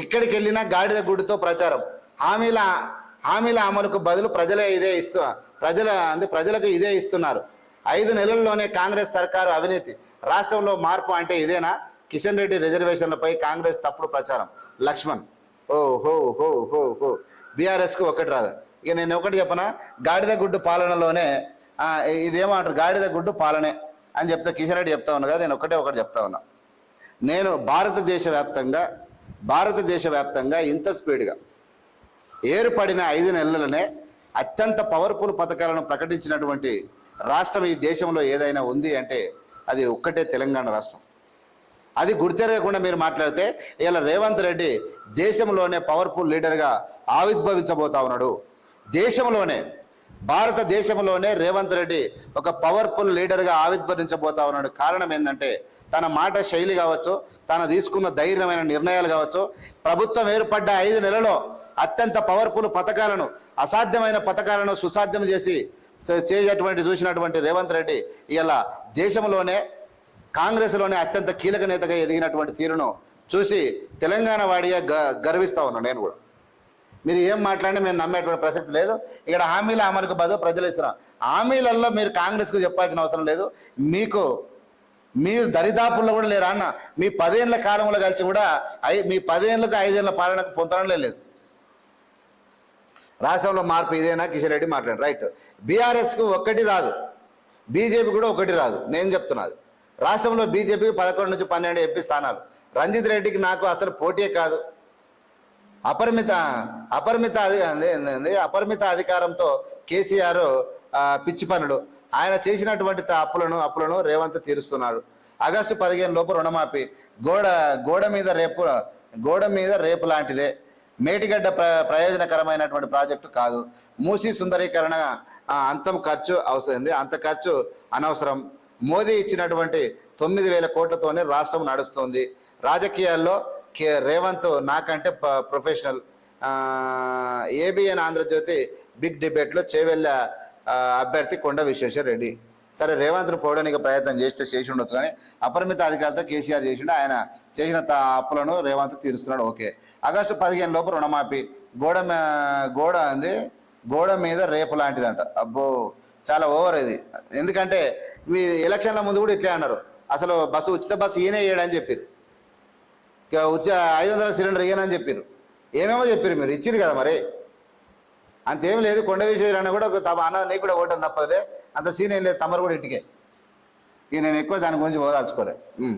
ఇక్కడికి వెళ్ళినా గాడిద గుడితో ప్రచారం. హామీల హామీల అమలుకు బదులు ప్రజలే ఇదే ఇస్తూ ప్రజల అంటే ప్రజలకు ఇదే ఇస్తున్నారు. ఐదు నెలల్లోనే కాంగ్రెస్ సర్కారు అవినీతి. రాష్ట్రంలో మార్పు అంటే ఇదేనా? కిషన్ రెడ్డి రిజర్వేషన్లపై కాంగ్రెస్ తప్పుడు ప్రచారం. లక్ష్మణ్ ఓ హో హో హో హో. బీఆర్ఎస్కు ఒకటి రాదు. ఇక నేను ఒకటి చెప్పనా? గాడిద గుడ్డు పాలనలోనే ఇదేమంటారు గాడిద గుడ్డు పాలనే అని చెప్తా కిషన్ రెడ్డి చెప్తా ఉన్నా కదా నేను ఒకటే ఒకటి చెప్తా ఉన్నా. నేను భారతదేశ వ్యాప్తంగా భారతదేశ వ్యాప్తంగా ఇంత స్పీడ్గా ఏర్పడిన ఐదు నెలలనే అత్యంత పవర్ఫుల్ పథకాలను ప్రకటించినటువంటి రాష్ట్రం ఈ దేశంలో ఏదైనా ఉంది అంటే అది ఒక్కటే తెలంగాణ రాష్ట్రం. అది గుర్తెరగకుండా మీరు మాట్లాడితే ఇలా రేవంత్ రెడ్డి దేశంలోనే పవర్ఫుల్ లీడర్గా ఆవిర్భవించబోతా ఉన్నాడు. దేశంలోనే భారతదేశంలోనే రేవంత్ రెడ్డి ఒక పవర్ఫుల్ లీడర్గా ఆవిర్భవించబోతా ఉన్నాడు. కారణం ఏంటంటే తన మాట శైలి కావచ్చు తను తీసుకున్న ధైర్యమైన నిర్ణయాలు కావచ్చు ప్రభుత్వం ఏర్పడ్డ ఐదు నెలలో అత్యంత పవర్ఫుల్ పథకాలను అసాధ్యమైన పథకాలను సుసాధ్యం చేసి చేసేటువంటి చూసినటువంటి రేవంత్ రెడ్డి ఇలా దేశంలోనే కాంగ్రెస్లోనే అత్యంత కీలక నేతగా ఎదిగినటువంటి తీరును చూసి తెలంగాణ వాడిగా గ గర్విస్తా ఉన్నాను నేను కూడా. మీరు ఏం మాట్లాడినా మేము నమ్మేటువంటి ప్రసక్తి లేదు. ఇక్కడ హామీల అమలుకు బదులు ప్రజలు ఇస్తున్నాం హామీలలో మీరు కాంగ్రెస్కు చెప్పాల్సిన అవసరం లేదు. మీకు మీరు దరిదాపుల్లో కూడా లేరా అన్న? మీ పదేళ్ళ కాలంలో కలిసి కూడా ఐ మీ పదేళ్ళకు ఐదేళ్ళ పాలనకు పొందడంలో లేదు. రాష్ట్రంలో మార్పు ఇదేనా? కిషన్ రెడ్డి మాట్లాడు. రైట్. బీఆర్ఎస్కు ఒక్కటి రాదు. బీజేపీ కూడా ఒకటి రాదు. నేను చెప్తున్నాది రాష్ట్రంలో బీజేపీకి పదకొండు నుంచి పన్నెండు ఎంపీ స్థానాలు. రంజిత్ రెడ్డికి నాకు అసలు పోటీ కాదు. అపరిమిత అపరిమిత అధి ఏంది- అపరిమిత అధికారంతో కేసీఆర్ పిచ్చి పనులు. ఆయన చేసినటువంటి అప్పులను అప్పులను రేవంత్ తీరుస్తున్నాడు. ఆగస్టు పదిహేను లోపు రుణమాఫీ. గోడ గోడ మీద రేపు గోడ మీద రేపు లాంటిదే. మేటిగడ్డ ప్ర ప్రయోజనకరమైనటువంటి ప్రాజెక్టు కాదు. మూసీ సుందరీకరణ అంతం ఖర్చు అవసరం అంత ఖర్చు అనవసరం. మోదీ ఇచ్చినటువంటి తొమ్మిది వేల కోట్లతోనే రాష్ట్రం నడుస్తుంది. రాజకీయాల్లో కే రేవంత్ నాకంటే ప్రొఫెషనల్. ఏబిఎన్ ఆంధ్రజ్యోతి బిగ్ డిబేట్లో చేవెళ్ళ అభ్యర్థి కొండ విశ్వేశ్వర రెడ్డి. సరే రేవంత్ను పోవడానికి ప్రయత్నం చేస్తే చేసి ఉండొచ్చు కానీ అపరిమిత అధికారులతో కేసీఆర్ చేసిండు ఆయన చేసిన త- అప్పులను రేవంత్ తీరుస్తున్నాడు ఓకే. ఆగస్టు పదిహేను లోపు రుణమాఫీ. గోడ గోడ అంది గోడ మీద రేపు లాంటిదంట. అబ్బో చాలా ఓవర్ ఇది. ఎందుకంటే మీ ఎలక్షన్ల ముందు కూడా ఇట్లే అన్నారు. అసలు బస్సు ఉచిత బస్సు ఈయనే వేయడని చెప్పారు ఉచిత ఐదు వందల సిలిండర్ ఇయ్యనని చెప్పారు ఏమేమో చెప్పారు మీరు? ఇచ్చిరు కదా మరి. అంతేం లేదు కొండ విషయాలన్నా కూడా ఒక తమ అన్న నీకు కూడా ఓటం తప్పదులే అంత సీన్ ఏం లేదు తమరు కూడా ఇంటికే ఇక నేను ఎక్కువ దాని గురించి ఓదాల్చుకోలే ఉమ్.